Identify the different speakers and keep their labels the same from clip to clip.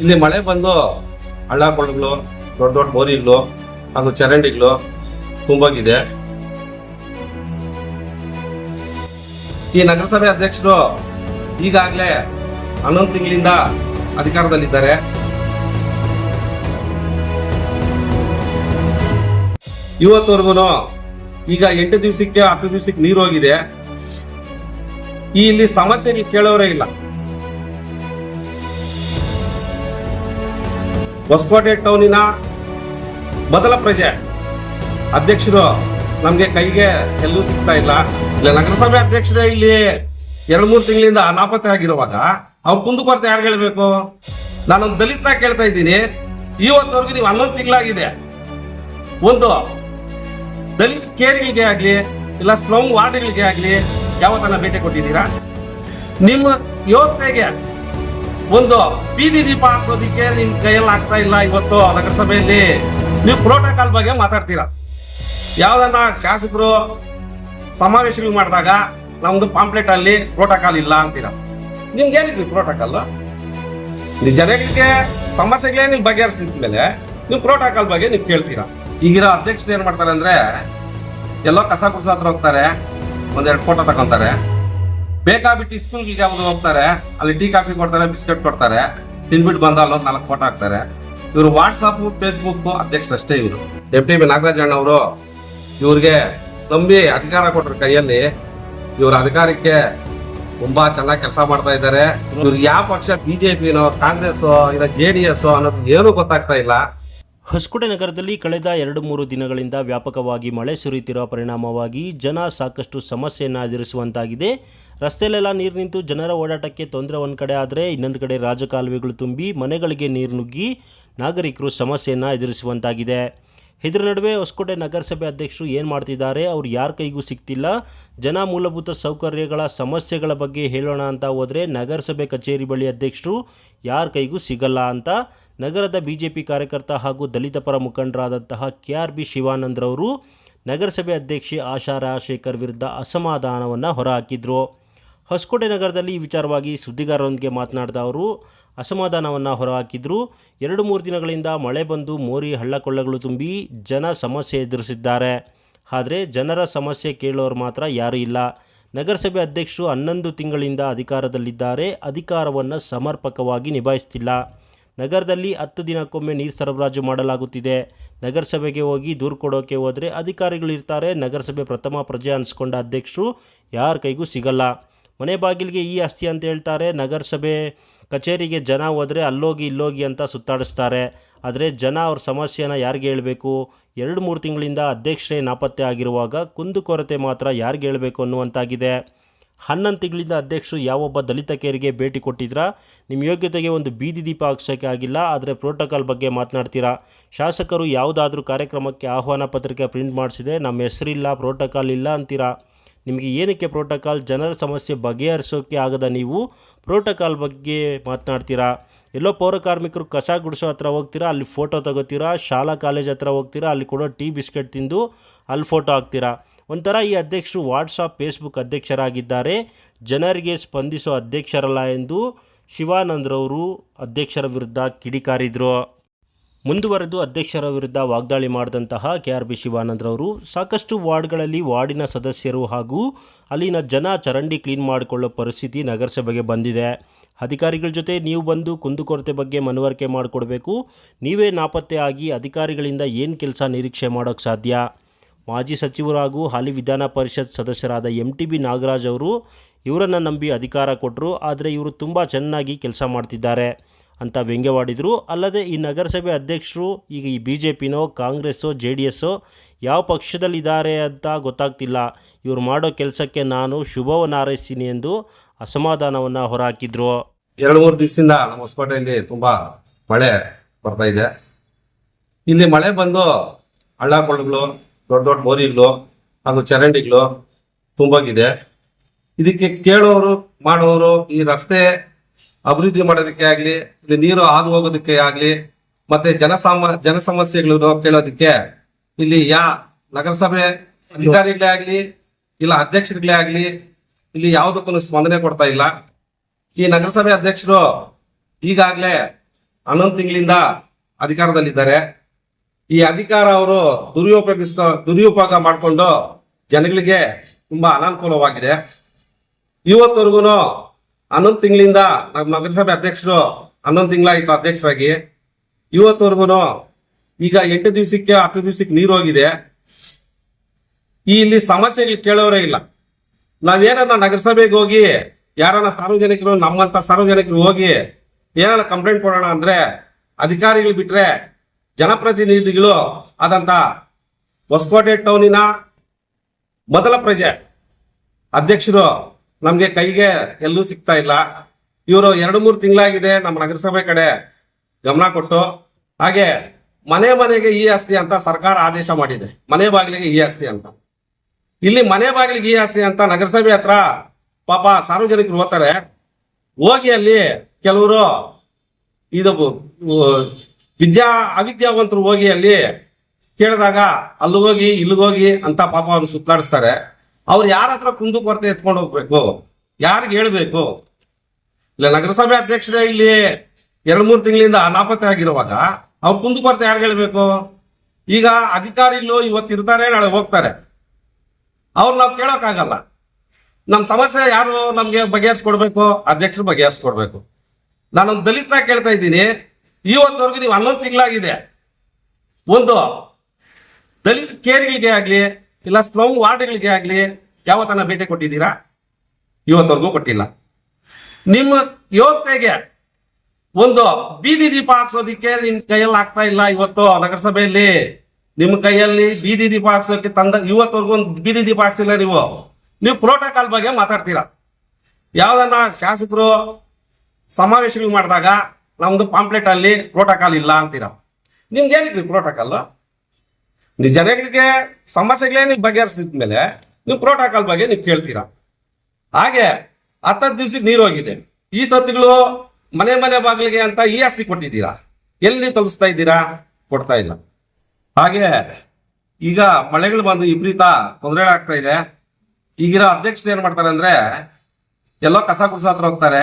Speaker 1: ಇಲ್ಲಿ ಮಳೆ ಬಂದು ಹಳ್ಳ ಕೊಳ್ಳಗಳು ದೊಡ್ಡ ದೊಡ್ಡ ಬೋರಿಗಳು ಹಾಗೂ ಚರಂಡಿಗಳು ತುಂಬೋಗಿದೆ. ಈ ನಗರಸಭೆ ಅಧ್ಯಕ್ಷರು ಈಗಾಗಲೇ ಹನ್ನೊಂದು ತಿಂಗಳಿಂದ ಅಧಿಕಾರದಲ್ಲಿದ್ದಾರೆ. ಇವತ್ತವರೆಗೂ ಈಗ ಎಂಟು ದಿವಸಕ್ಕೆ ಹತ್ತು ದಿವಸಕ್ಕೆ ನೀರು ಹೋಗಿದೆ. ಇಲ್ಲಿ ಸಮಸ್ಯೆ ಕೇಳೋರೇ ಇಲ್ಲ. ಹೊಸಕೋಟೆ ಟೌನಿನ ಮೊದಲ ಪ್ರಜೆ ಅಧ್ಯಕ್ಷರು ನಮಗೆ ಕೈಗೆ ಎಲ್ಲೂ ಸಿಗ್ತಾ ಇಲ್ಲ. ಇಲ್ಲ, ನಗರಸಭೆ ಅಧ್ಯಕ್ಷರೇ ಇಲ್ಲಿ ಎರಡು ಮೂರು ತಿಂಗಳಿಂದ ನಾಪತ್ತೆ ಆಗಿರುವಾಗ ಅವ್ರ ಕುಂದುಕೊರತೆ ಯಾರು ಹೇಳ್ಬೇಕು? ನಾನೊಂದು ದಲಿತ ಕೇಳ್ತಾ ಇದ್ದೀನಿ. ಇವತ್ತವರೆಗೂ ನೀವು ಹನ್ನೊಂದು ತಿಂಗಳಾಗಿದೆ. ಒಂದು ದಲಿತ ಕೇರಿಗಳಿಗೆ ಆಗಲಿ, ಇಲ್ಲ ಸ್ಲಮ್ ವಾರ್ಡ್ಗಳಿಗೆ ಆಗ್ಲಿ, ಯಾವತ್ತನ್ನ ಭೇಟಿ ಕೊಟ್ಟಿದ್ದೀರಾ? ನಿಮ್ಮ ಯೋಗ್ಯತೆಗೆ ಒಂದು ಬೀದಿ ದೀಪ ಹಾಕ್ಸೋದಿಕ್ಕೆ ನಿಮ್ ಕೈಯಲ್ಲಿ ಆಗ್ತಾ ಇಲ್ಲ ಇವತ್ತು ನಗರಸಭೆಯಲ್ಲಿ. ನೀವು ಪ್ರೋಟೋಕಾಲ್ ಬಗ್ಗೆ ಮಾತಾಡ್ತೀರಾ? ಯಾವ್ದನ್ನ ಶಾಸಕರು ಸಮಾವೇಶಗಳು ಮಾಡಿದಾಗ ನಮ್ದು ಪಾಂಪ್ಲೆಟ್ ಅಲ್ಲಿ ಪ್ರೋಟೋಕಾಲ್ ಇಲ್ಲ ಅಂತೀರಾ? ನಿಮ್ಗೆ ಏನಿದ್ರಿ ಪ್ರೋಟೋಕಾಲ್ ನೀವು ಜನಗಳಿಗೆ ಸಮಸ್ಯೆಗಳೇ ನೀವು ಬಗೆಹರಿಸ್ತಿದ್ದ ಮೇಲೆ ನೀವು ಪ್ರೋಟೋಕಾಲ್ ಬಗ್ಗೆ ನೀವು ಕೇಳ್ತೀರಾ? ಈಗಿರೋ ಅಧ್ಯಕ್ಷರು ಏನ್ ಮಾಡ್ತಾರೆ ಅಂದ್ರೆ ಎಲ್ಲೋ ಕಸ ಕುಸ ಹತ್ರ ಹೋಗ್ತಾರೆ, ಒಂದೆರಡು ಫೋಟೋ ತಗೊಂತಾರೆ. ಬೇಕಾಬಿಟ್ಟು ಸ್ಕೂಲ್ಗೆ ಯಾವ್ದು ಹೋಗ್ತಾರೆ. ಅಲ್ಲಿ ಟೀ, ಕಾಫಿ ಕೊಡ್ತಾರೆ, ಬಿಸ್ಕೆಟ್ ಕೊಡ್ತಾರೆ. ತಿನ್ಬಿಟ್ಟು ಬಂದ ಅಲ್ಲೊಂದು ನಾಲ್ಕು ಫೋಟೋ ಹಾಕ್ತಾರೆ. ಇವರು ವಾಟ್ಸಪ್ ಫೇಸ್ಬುಕ್ ಅಧ್ಯಕ್ಷರು ಅಷ್ಟೇ ಇವರು. ಡೆಪ್ಟಿ ನಾಗರಾಜ್ ಅವರು ಇವ್ರಿಗೆ ನಂಬಿ ಅಧಿಕಾರ ಕೊಟ್ಟರು ಕೈಯಲ್ಲಿ. ಇವ್ರ ಅಧಿಕಾರಕ್ಕೆ ತುಂಬಾ ಚೆನ್ನಾಗಿ ಕೆಲಸ ಮಾಡ್ತಾ ಇದ್ದಾರೆ. ಇವ್ರಿಗೆ ಯಾವ ಪಕ್ಷ ಬಿಜೆಪಿನೋ ಕಾಂಗ್ರೆಸ್ ಇಲ್ಲ ಜೆ ಡಿ ಎಸ್ ಅನ್ನೋದು ಏನು ಗೊತ್ತಾಗ್ತಾ ಇಲ್ಲ.
Speaker 2: ಹೊಸಕೋಟೆ ನಗರದಲ್ಲಿ ಕಳೆದ ಎರಡು ಮೂರು ದಿನಗಳಿಂದ ವ್ಯಾಪಕವಾಗಿ ಮಳೆ ಸುರಿಯುತ್ತಿರುವ ಪರಿಣಾಮವಾಗಿ ಜನ ಸಾಕಷ್ಟು ಸಮಸ್ಯೆಯನ್ನು ಎದುರಿಸುವಂತಾಗಿದೆ ರಸ್ತೆಯಲ್ಲೆಲ್ಲ ನೀರು ನಿಂತು ಜನರ ಓಡಾಟಕ್ಕೆ ತೊಂದರೆ ಒಂದು ಕಡೆ ಆದರೆ ಇನ್ನೊಂದು ಕಡೆ ರಾಜಕಾಲುವೆಗಳು ತುಂಬಿ ಮನೆಗಳಿಗೆ ನೀರು ನುಗ್ಗಿ ನಾಗರಿಕರು ಸಮಸ್ಯೆಯನ್ನು ಎದುರಿಸುವಂತಾಗಿದೆ ಇದರ ನಡುವೆ ಹೊಸಕೋಟೆ ನಗರಸಭೆ ಅಧ್ಯಕ್ಷರು ಏನು ಮಾಡ್ತಿದ್ದಾರೆ? ಅವ್ರು ಯಾರ ಕೈಗೂ ಸಿಗ್ತಿಲ್ಲ. ಜನ ಮೂಲಭೂತ ಸೌಕರ್ಯಗಳ ಸಮಸ್ಯೆಗಳ ಬಗ್ಗೆ ಹೇಳೋಣ ಅಂತ ಹೋದರೆ ನಗರಸಭೆ ಕಚೇರಿ ಬಳಿ ಅಧ್ಯಕ್ಷರು ಯಾರ ಕೈಗೂ ಸಿಗಲ್ಲ ಅಂತ ನಗರದ ಬಿ ಜೆ ಪಿ ಕಾರ್ಯಕರ್ತ ಹಾಗೂ ದಲಿತ ಪರ ಮುಖಂಡರಾದಂತಹ ಕೆ ಆರ್ ಬಿ ಶಿವಾನಂದ್ರವರು ನಗರಸಭೆ ಅಧ್ಯಕ್ಷೆ ಆಶಾ ರಾಜಶೇಖರ್ ವಿರುದ್ಧ ಅಸಮಾಧಾನವನ್ನು ಹೊರಹಾಕಿದ್ರು. ಹೊಸಕೋಟೆ ನಗರದಲ್ಲಿ ಈ ವಿಚಾರವಾಗಿ ಸುದ್ದಿಗಾರರೊಂದಿಗೆ ಮಾತನಾಡಿದ ಅವರು, ಅಸಮಾಧಾನವನ್ನು ಹೊರಹಾಕಿದ್ರು. ಎರಡು ಮೂರು ದಿನಗಳಿಂದ ಮಳೆ ಬಂದು ಮೋರಿ ಹಳ್ಳಕೊಳ್ಳಗಳು ತುಂಬಿ ಜನ ಸಮಸ್ಯೆ ಎದುರಿಸಿದ್ದಾರೆ. ಆದರೆ ಜನರ ಸಮಸ್ಯೆ ಕೇಳೋರು ಮಾತ್ರ ಯಾರೂ ಇಲ್ಲ. ನಗರಸಭೆ ಅಧ್ಯಕ್ಷರು ಹನ್ನೊಂದು ತಿಂಗಳಿಂದ ಅಧಿಕಾರದಲ್ಲಿದ್ದಾರೆ. ಅಧಿಕಾರವನ್ನು ಸಮರ್ಪಕವಾಗಿ ನಿಭಾಯಿಸ್ತಿಲ್ಲ. ನಗರದಲ್ಲಿ ಹತ್ತು ದಿನಕ್ಕೊಮ್ಮೆ ನೀರು ಸರಬರಾಜು ಮಾಡಲಾಗುತ್ತಿದೆ. ನಗರಸಭೆಗೆ ಹೋಗಿ ದೂರು ಕೊಡೋಕೆ ಹೋದರೆ ಅಧಿಕಾರಿಗಳಿರ್ತಾರೆ ನಗರಸಭೆ ಪ್ರಥಮ ಪ್ರಜೆ ಅನಿಸ್ಕೊಂಡ ಅಧ್ಯಕ್ಷರು ಯಾರ ಕೈಗೂ ಸಿಗಲ್ಲ. ಮನೆ ಬಾಗಿಲಿಗೆ ಈ ಆಸ್ತಿ ಅಂತ ಹೇಳ್ತಾರೆ. ನಗರಸಭೆ ಕಚೇರಿಗೆ ಜನ ಹೋದರೆ ಅಲ್ಲೋಗಿ ಇಲ್ಲೋಗಿ ಅಂತ ಸುತ್ತಾಡಿಸ್ತಾರೆ. ಆದರೆ ಜನ ಅವ್ರ ಸಮಸ್ಯೆನ ಯಾರಿಗೆ ಹೇಳಬೇಕು? ಎರಡು ಮೂರು ತಿಂಗಳಿಂದ ಅಧ್ಯಕ್ಷರೇ ನಾಪತ್ತೆ ಆಗಿರುವಾಗ ಕುಂದುಕೊರತೆ ಮಾತ್ರ ಯಾರಿಗೆ ಹೇಳಬೇಕು ಅನ್ನುವಂತಾಗಿದೆ. ಹನ್ನೊಂದು ತಿಂಗಳಿಂದ ಅಧ್ಯಕ್ಷರು ಯಾವೊಬ್ಬ ದಲಿತ ಕೇರಿಗೆ ಭೇಟಿ ಕೊಟ್ಟಿದ್ರಾ? ನಿಮ್ಮ ಯೋಗ್ಯತೆಗೆ ಒಂದು ಬೀದಿ ದೀಪ ಹಾಕ್ಸೋಕ್ಕೆ ಆಗಿಲ್ಲ, ಆದರೆ ಪ್ರೋಟೋಕಾಲ್ ಬಗ್ಗೆ ಮಾತನಾಡ್ತೀರಾ? ಶಾಸಕರು ಯಾವುದಾದ್ರೂ ಕಾರ್ಯಕ್ರಮಕ್ಕೆ ಆಹ್ವಾನ ಪತ್ರಿಕೆ ಪ್ರಿಂಟ್ ಮಾಡಿಸಿದೆ ನಮ್ಮ ಹೆಸರಿಲ್ಲ ಪ್ರೋಟೋಕಾಲ್ ಇಲ್ಲ ಅಂತೀರಾ? ನಿಮಗೆ ಏನಕ್ಕೆ ಪ್ರೋಟೋಕಾಲ್ ಜನರ ಸಮಸ್ಯೆ ಬಗೆಹರಿಸೋಕ್ಕೆ ಆಗದ ನೀವು ಪ್ರೋಟೋಕಾಲ್ ಬಗ್ಗೆ ಮಾತನಾಡ್ತೀರಾ? ಎಲ್ಲೋ ಪೌರಕಾರ್ಮಿಕರು ಕಸ ಗುಡಿಸೋ ಹತ್ರ ಹೋಗ್ತೀರಾ? ಅಲ್ಲಿ ಫೋಟೋ ತಗೋತೀರಾ? ಶಾಲಾ ಕಾಲೇಜ್ ಹತ್ರ ಹೋಗ್ತೀರಾ? ಅಲ್ಲಿ ಕೊಡೋ ಟೀ ಬಿಸ್ಕೆಟ್ ತಿಂದು ಅಲ್ಲಿ ಫೋಟೋ ಹಾಕ್ತೀರಾ? ಒಂಥರ ಈ ಅಧ್ಯಕ್ಷರು ವಾಟ್ಸಾಪ್ ಫೇಸ್ಬುಕ್ ಅಧ್ಯಕ್ಷರಾಗಿದ್ದಾರೆ. ಜನರಿಗೆ ಸ್ಪಂದಿಸೋ ಅಧ್ಯಕ್ಷರಲ್ಲ ಎಂದು ಶಿವಾನಂದ್ರವರು ಅಧ್ಯಕ್ಷರ ವಿರುದ್ಧ ಕಿಡಿಕಾರಿದ್ರು. ಮುಂದುವರೆದು ಅಧ್ಯಕ್ಷರ ವಿರುದ್ಧ ವಾಗ್ದಾಳಿ ಮಾಡಿದಂತಹ ಕೆ ಆರ್ ಬಿ ಶಿವಾನಂದ್ರವರು ಸಾಕಷ್ಟು ವಾರ್ಡ್ಗಳಲ್ಲಿ ವಾರ್ಡಿನ ಸದಸ್ಯರು ಹಾಗೂ ಅಲ್ಲಿನ ಜನ ಚರಂಡಿ ಕ್ಲೀನ್ ಮಾಡಿಕೊಳ್ಳೋ ಪರಿಸ್ಥಿತಿ ನಗರಸಭೆಗೆ ಬಂದಿದೆ. ಅಧಿಕಾರಿಗಳ ಜೊತೆ ನೀವು ಬಂದು ಕುಂದುಕೊರತೆ ಬಗ್ಗೆ ಮನವರಿಕೆ ಮಾಡಿಕೊಡ್ಬೇಕು. ನೀವೇ ನಾಪತ್ತೆ ಆಗಿ ಅಧಿಕಾರಿಗಳಿಂದ ಏನು ಕೆಲಸ ನಿರೀಕ್ಷೆ ಮಾಡೋಕ್ಕೆ ಸಾಧ್ಯ? ಮಾಜಿ ಸಚಿವರು ಹಾಗೂ ಹಾಲಿ ವಿಧಾನ ಪರಿಷತ್ ಸದಸ್ಯರಾದ ಎಂ ಟಿ ಬಿ ನಾಗರಾಜ್ ಅವರು ಇವರನ್ನು ನಂಬಿ ಅಧಿಕಾರ ಕೊಟ್ಟರು ಆದರೆ ಇವರು ತುಂಬ ಚೆನ್ನಾಗಿ ಕೆಲಸ ಮಾಡ್ತಿದ್ದಾರೆ. ಅಂತ ವ್ಯಂಗ್ಯವಾಡಿದರು. ಅಲ್ಲದೆ ಈ ನಗರಸಭೆ ಅಧ್ಯಕ್ಷರು, ಈಗ ಈ ಬಿ ಜೆ ಪಿನೋ ಕಾಂಗ್ರೆಸ್ಸೋ ಜೆ ಡಿ ಎಸ್ಸೋ ಯಾವ ಪಕ್ಷದಲ್ಲಿದ್ದಾರೆ ಅಂತ ಗೊತ್ತಾಗ್ತಿಲ್ಲ. ಇವರು ಮಾಡೋ ಕೆಲಸಕ್ಕೆ ನಾನು ಶುಭವನ್ನು ಹಾರೈಸ್ತೀನಿ ಎಂದು ಅಸಮಾಧಾನವನ್ನು ಹೊರಹಾಕಿದ್ರು.
Speaker 1: ಎರಡು ಮೂರು ದಿವಸದಿಂದ ನಮ್ಮ ಹೊಸಪೇಟೆಯಲ್ಲಿ ತುಂಬಾ ಮಳೆ ಬರ್ತಾ ಇದೆ. ಇಲ್ಲಿ ಮಳೆ ಬಂದು ಹಳ್ಳ ಕೊಳ್ಳಗಳು ದೊಡ್ಡ ದೊಡ್ಡ ಬೋರಿಗಳು ಹಾಗೂ ಚರಂಡಿಗಳು ತುಂಬಾಗಿದೆ. ಇದಕ್ಕೆ ಕೇಳೋರು, ಮಾಡೋರು ಈ ರಸ್ತೆ ಅಭಿವೃದ್ಧಿ ಮಾಡೋದಕ್ಕೆ ಆಗ್ಲಿ, ಇಲ್ಲಿ ನೀರು ಹಾದು ಹೋಗೋದಕ್ಕೆ ಆಗ್ಲಿ, ಮತ್ತೆ ಜನಸಾಮ ಜನ ಸಮಸ್ಯೆಗಳು ಕೇಳೋದಕ್ಕೆ ಇಲ್ಲಿ ಯಾ ನಗರಸಭೆ ಅಧಿಕಾರಿಗಳೇ ಆಗ್ಲಿ, ಇಲ್ಲ ಅಧ್ಯಕ್ಷರುಗಳೇ ಆಗಲಿ, ಇಲ್ಲಿ ಯಾವುದಕ್ಕೂ ಸ್ಪಂದನೆ ಕೊಡ್ತಾ ಇಲ್ಲ. ಈ ನಗರಸಭೆ ಅಧ್ಯಕ್ಷರು ಈಗಾಗಲೇ ಹನ್ನೊಂದು ತಿಂಗಳಿಂದ ಅಧಿಕಾರದಲ್ಲಿದ್ದಾರೆ. ಈ ಅಧಿಕಾರ ಅವರು ದುರುಪಯೋಗಿಸ್ಕೊ, ದುರುಪಯೋಗ ಮಾಡಿಕೊಂಡು ಜನಗಳಿಗೆ ತುಂಬಾ ಅನಾನುಕೂಲವಾಗಿದೆ. ಇವತ್ತವರೆಗೂ ಹನ್ನೊಂದು ತಿಂಗಳಿಂದ ನಮ್ಮ ನಗರಸಭೆ ಅಧ್ಯಕ್ಷರು ಹನ್ನೊಂದು ತಿಂಗಳಾಯಿತು ಅಧ್ಯಕ್ಷರಾಗಿ. ಇವತ್ತವರೆಗೂ ಈಗ ಎಂಟು ದಿವಸಕ್ಕೆ ಹತ್ತು ದಿವಸಕ್ಕೆ ನೀರು ಹೋಗಿದೆ. ಇಲ್ಲಿ ಸಮಸ್ಯೆಗಳು ಕೇಳೋರೇ ಇಲ್ಲ. ನಾವೇನನ್ನ ನಗರಸಭೆಗೆ ಹೋಗಿ ಯಾರನ್ನ ಸಾರ್ವಜನಿಕರು, ನಮ್ಮಂತ ಸಾರ್ವಜನಿಕರು ಹೋಗಿ ಏನಾರ ಕಂಪ್ಲೇಂಟ್ ಕೊಡೋಣ ಅಂದ್ರೆ ಅಧಿಕಾರಿಗಳು ಬಿಟ್ರೆ ಜನಪ್ರತಿನಿಧಿಗಳು ಆದಂತ ಹೊಸಕೋಟೆ ಟೌನಿನ ಮೊದಲ ಪ್ರಜೆ ಅಧ್ಯಕ್ಷರು ನಮ್ಗೆ ಕೈಗೆ ಎಲ್ಲೂ ಸಿಗ್ತಾ ಇಲ್ಲ. ಇವರು ಎರಡು ಮೂರು ತಿಂಗಳಾಗಿದೆ ನಮ್ಮ ನಗರಸಭೆ ಕಡೆ ಗಮನ ಕೊಟ್ಟು. ಹಾಗೆ ಮನೆ ಮನೆಗೆ ಈ ಆಸ್ತಿ ಅಂತ ಸರ್ಕಾರ ಆದೇಶ ಮಾಡಿದೆ. ಮನೆ ಬಾಗಿಲಿಗೆ ಈ ಆಸ್ತಿ ಅಂತ. ಇಲ್ಲಿ ಮನೆ ಬಾಗಿಲಿಗೆ ಈ ಆಸ್ತಿ ಅಂತ ನಗರಸಭೆ ಹತ್ರ ಪಾಪ ಸಾರ್ವಜನಿಕರು ಓದ್ತಾರೆ ಹೋಗಿ ಅಲ್ಲಿ ಕೆಲವರು ಇದು ವಿದ್ಯಾ, ಅವಿದ್ಯಾವಂತರು ಹೋಗಿ ಅಲ್ಲಿ ಕೇಳಿದಾಗ ಅಲ್ಲಿಗೋಗಿ ಇಲ್ಲಿಗೋಗಿ ಅಂತ ಪಾಪ ಅವ್ರು ಸುತ್ತಾಡಿಸ್ತಾರೆ. ಅವ್ರು ಯಾರ ಹತ್ರ ಕುಂದು ಕೊರತೆ ಎತ್ಕೊಂಡು ಹೋಗ್ಬೇಕು? ಯಾರಿಗೆ ಹೇಳ್ಬೇಕು? ಇಲ್ಲ, ನಗರಸಭೆ ಅಧ್ಯಕ್ಷರೇ ಇಲ್ಲಿ ಎರಡು ಮೂರು ತಿಂಗಳಿಂದ ನಾಪತ್ತೆ ಆಗಿರುವಾಗ ಅವ್ರ ಕುಂದು ಕೊರತೆ ಯಾರು ಹೇಳ್ಬೇಕು? ಈಗ ಅಧಿಕಾರಿಗಳು ಇವತ್ತು ಇರ್ತಾರೆ, ನಾಳೆ ಹೋಗ್ತಾರೆ. ಅವ್ರು ನಾವು ಕೇಳೋಕ್ಕಾಗಲ್ಲ. ನಮ್ಮ ಸಮಸ್ಯೆ ಯಾರು ನಮಗೆ ಬಗೆಹರಿಸ್ಕೊಡ್ಬೇಕು? ಅಧ್ಯಕ್ಷರು ಬಗೆಹರಿಸ್ಕೊಡ್ಬೇಕು. ನಾನೊಂದು ದಲಿತನ ಕೇಳ್ತಾ ಇದ್ದೀನಿ. ಇವತ್ತವರೆಗೂ ನೀವು ಹನ್ನೊಂದು ತಿಂಗಳಾಗಿದೆ. ಒಂದು, ದಲಿತ ಕೇರಿಗಳಿಗೆ ಆಗ್ಲಿ ಇಲ್ಲ ಸ್ಲಮ್ ವಾರ್ಡ್ಗಳಿಗೆ ಆಗಲಿ ಯಾವತ್ತನ ಭೇಟಿ ಕೊಟ್ಟಿದ್ದೀರಾ? ಇವತ್ತವರೆಗೂ ಕೊಟ್ಟಿಲ್ಲ. ನಿಮ್ಮ ಯುವತೆಗೆ ಒಂದು ಬೀದಿ ದೀಪ ಹಾಕ್ಸೋದಿಕ್ಕೆ ನಿಮ್ ಕೈಯಲ್ಲಿ ಆಗ್ತಾ ಇಲ್ಲ ಇವತ್ತು ನಗರಸಭೆಯಲ್ಲಿ. ನಿಮ್ಮ ಕೈಯಲ್ಲಿ ಬೀದಿ ದೀಪ ಹಾಕ್ಸೋಕೆ ತಂದ ಇವತ್ತವರೆಗೂ ಒಂದು ಬೀದಿ ದೀಪ ಹಾಕ್ಸಿಲ್ಲ ನೀವು. ನೀವು ಪ್ರೋಟೋಕಾಲ್ ಬಗ್ಗೆ ಮಾತಾಡ್ತೀರಾ? ಯಾವ್ದನ್ನ ಶಾಸಕರು ಸಮಾವೇಶಗಳು ಮಾಡಿದಾಗ ನಮ್ದು ಪಾಂಪ್ಲೆಟ್ ಅಲ್ಲಿ ಪ್ರೋಟೋಕಾಲ್ ಇಲ್ಲ ಅಂತೀರಾ? ನಿಮ್ಗೆ ಏನಿದ್ರಿ ಪ್ರೋಟೋಕಾಲ್ ನೀವು ಜನಗಳಿಗೆ ಸಮಸ್ಯೆಗಳೇ ನೀವು ಬಗೆಹರಿಸಿದ್ಮೇಲೆ ನೀವು ಪ್ರೋಟೋಕಾಲ್ ಬಗ್ಗೆ ನೀವು ಕೇಳ್ತೀರಾ? ಹಾಗೆ ಹತ್ತತ್ತು ದಿವ್ಸಕ್ಕೆ ನೀರು ಹೋಗಿದೆ. ಈ ಸತ್ತುಗಳು ಮನೆ ಮನೆ ಬಾಗಿಲಿಗೆ ಅಂತ ಈ ಆಸ್ತಿ ಕೊಟ್ಟಿದ್ದೀರಾ? ಎಲ್ಲಿ ತಲುಪಿಸ್ತಾ ಇದ್ದೀರಾ? ಕೊಡ್ತಾ ಇಲ್ಲ. ಹಾಗೆ ಈಗ ಮಳೆಗಳು ಬಂದು ವಿಪರೀತ ತೊಂದರೆ ಆಗ್ತಾ ಇದೆ. ಈಗಿರೋ ಅಧ್ಯಕ್ಷರು ಏನ್ ಮಾಡ್ತಾರೆ ಅಂದ್ರೆ ಎಲ್ಲೋ ಕಸ ಕುಸ ಹತ್ರ ಹೋಗ್ತಾರೆ,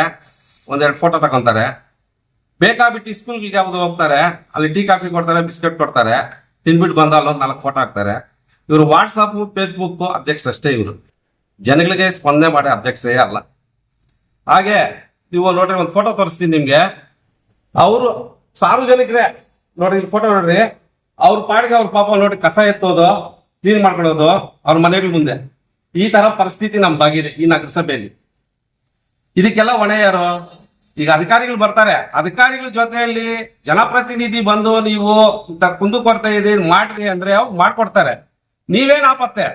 Speaker 1: ಒಂದೆರಡು ಫೋಟೋ ತಗೊಂತಾರೆ ಬೇಕಾಬಿಟ್ಟು ಸ್ಕೂಲ್ಗೆ ಯಾವುದು ಹೋಗ್ತಾರೆ, ಅಲ್ಲಿ ಟೀ ಕಾಫಿ ಕೊಡ್ತಾರೆ, ಬಿಸ್ಕೆಟ್ ಕೊಡ್ತಾರೆ. ತಿನ್ಬಿಟ್ಟು ಬಂದ ಅಲ್ಲೊಂದು ನಾಲ್ಕು ಫೋಟೋ ಹಾಕ್ತಾರೆ. ಇವರು ವಾಟ್ಸಪ್ ಫೇಸ್ಬುಕ್ ಅಧ್ಯಕ್ಷರು ಅಷ್ಟೇ ಇವರು. ಜನಗಳಿಗೆ ಸ್ಪಂದನೆ ಮಾಡಿ ಅಧ್ಯಕ್ಷರೇ ಅಲ್ಲ. ಹಾಗೆ ನೀವು ನೋಡ್ರಿ, ಒಂದು ಫೋಟೋ ತೋರಿಸ್ತೀನಿ ನಿಮ್ಗೆ. ಅವರು ಸಾರ್ವಜನಿಕರೇ, ನೋಡ್ರಿ ಇಲ್ಲಿ ಫೋಟೋ ನೋಡ್ರಿ. ಅವ್ರ ಪಾಡಿಗೆ ಅವ್ರ ಪಾಪ ನೋಡಿ ಕಸ ಎತ್ತೋದು, ಕ್ಲೀನ್ ಮಾಡ್ಕೊಳ್ಳೋದು, ಅವ್ರ ಮನೆಗಳ ಮುಂದೆ. ಈ ತರ ಪರಿಸ್ಥಿತಿ ನಮ್ದಾಗಿದೆ ಈ ನಗರಸಭೆಯಲ್ಲಿ. ಇದಕ್ಕೆಲ್ಲ ಹೊಣೆ ಯಾರು ಈಗ ಅಧಿಕಾರಿಗಳು ಬರ್ತಾರೆ. ಅಧಿಕಾರಿಗಳ ಜೊತೆಯಲ್ಲಿ ಜನಪ್ರತಿನಿಧಿ ಬಂದು ನೀವು ಕುಂದು ಕೊರತೆ ಇದೆ ಮಾಡ್ರಿ ಅಂದ್ರೆ ಅವ್ರು ಮಾಡ್ಕೊಡ್ತಾರೆ. ನೀವೇ ನಾಪತ್ತೆ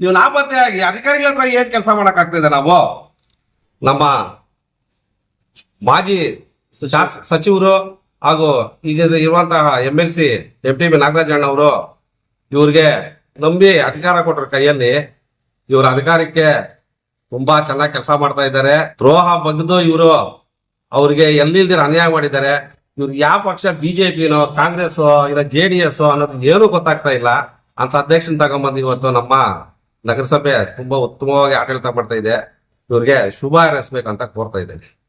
Speaker 1: ನೀವು ನಾಪತ್ತೆ ಆಗಿ ಅಧಿಕಾರಿಗಳ ಹತ್ರ ಏನ್ ಕೆಲಸ ಮಾಡಕ್ಕಾಗ್ತಿದೆ ನಾವು? ನಮ್ಮ ಮಾಜಿ ಸಚಿವರು ಹಾಗೂ ಈಗ ಇರುವಂತಹ M L C M T B ಅವರು ಇವ್ರಿಗೆ ನಂಬಿ ಅಧಿಕಾರ ಕೊಟ್ಟರು ಕೈಯಲ್ಲಿ ಇವರ ಅಧಿಕಾರಕ್ಕೆ ತುಂಬಾ ಚೆನ್ನಾಗಿ ಕೆಲಸ ಮಾಡ್ತಾ ಇದ್ದಾರೆ. ದ್ರೋಹ ಬಗ್ದು ಇವರು ಅವ್ರಿಗೆ ಎಲ್ಲಿಲ್ದಿರ ಅನ್ಯಾಯ ಮಾಡಿದ್ದಾರೆ. ಇವ್ರು ಯಾವ ಪಕ್ಷ, ಬಿಜೆಪಿನೋ ಕಾಂಗ್ರೆಸ್ ಇಲ್ಲ ಜೆ ಡಿ ಎಸ್ ಅನ್ನೋದು ಏನೂ ಗೊತ್ತಾಗ್ತಾ ಇಲ್ಲ. ಅಂತ ಅಧ್ಯಕ್ಷನ ತಗೊಂಬಂದು ಇವತ್ತು ನಮ್ಮ ನಗರಸಭೆ ತುಂಬಾ ಉತ್ತಮವಾಗಿ ಆಡಳಿತ ಮಾಡ್ತಾ ಇದೆ. ಇವ್ರಿಗೆ ಶುಭ ಹಾರೈಸ್ಬೇಕಂತ ಕೋರ್ತಾ ಇದ್ದೇನೆ.